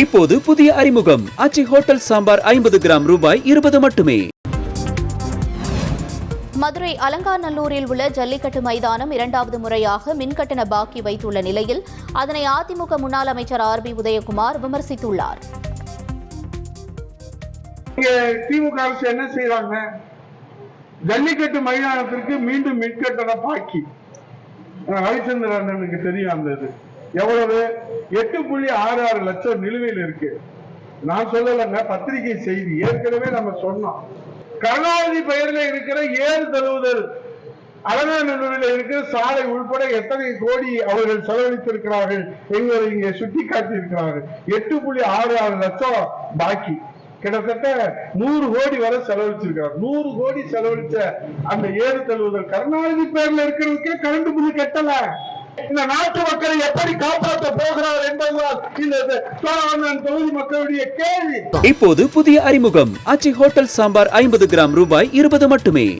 இப்போது புதிய அறிமுகம். அச்சி ஹோட்டல் சாம்பார் ஐம்பது கிராம் ரூபாய் இருபது மட்டுமே. மதுரை அலங்காநல்லூரில் உள்ள ஜல்லிக்கட்டு மைதானம் இரண்டாவது முறையாக மின்கட்டண பாக்கி வைத்துள்ள நிலையில் அதனை அதிமுக முன்னாள் அமைச்சர் ஆர் பி உதயகுமார் விமர்சித்துள்ளார். திமுக அரசு என்ன செய்யறாங்க ஜல்லிக்கட்டு மைதானத்திற்கு மீண்டும் மின்கட்டண பாக்கி. ரவிச்சந்திரன் அண்ணனுக்கு தெரியும் அந்த இது. எவ்வளவு? எட்டு புள்ளி ஆறு ஆறு லட்சம் நிலுவையில் இருக்கு. நான் சொல்லலைங்க பத்திரிகை செய்தி. ஏற்கனவே நம்ம சொன்னோம். கருணாநிதி பெயரில் இருக்கிற ஏறு தழுவுதல் அலங்காநல்லூரில் இருக்கிற சாலை உள்பட எத்தனை கோடி அவர்கள் செலவழித்திருக்கிறார்கள் எங்களை இங்கே சுட்டி காட்டியிருக்கிறார்கள் எட்டு புள்ளி ஆறு ஆறு லட்சம் பாக்கி. கிட்டத்தட்ட நூறு கோடி வரை செலவழிச்சிருக்கிறார் நூறு கோடி செலவழிச்ச அந்த ஏறு தழுவுதல் கருணாநிதி பேர்ல இருக்கிறதுக்கே கரண்ட் பில் கட்டல. இந்த நாட்டு மக்களை எப்படி காப்பாற்ற போகிறார் என்பதுதான் இந்த சோழவண்ணன் தொகுதி மக்களுடைய கேள்வி. இப்போது புதிய அறிமுகம். அச்சி ஹோட்டல் சாம்பார் ஐம்பது கிராம் ரூபாய் இருபது மட்டுமே.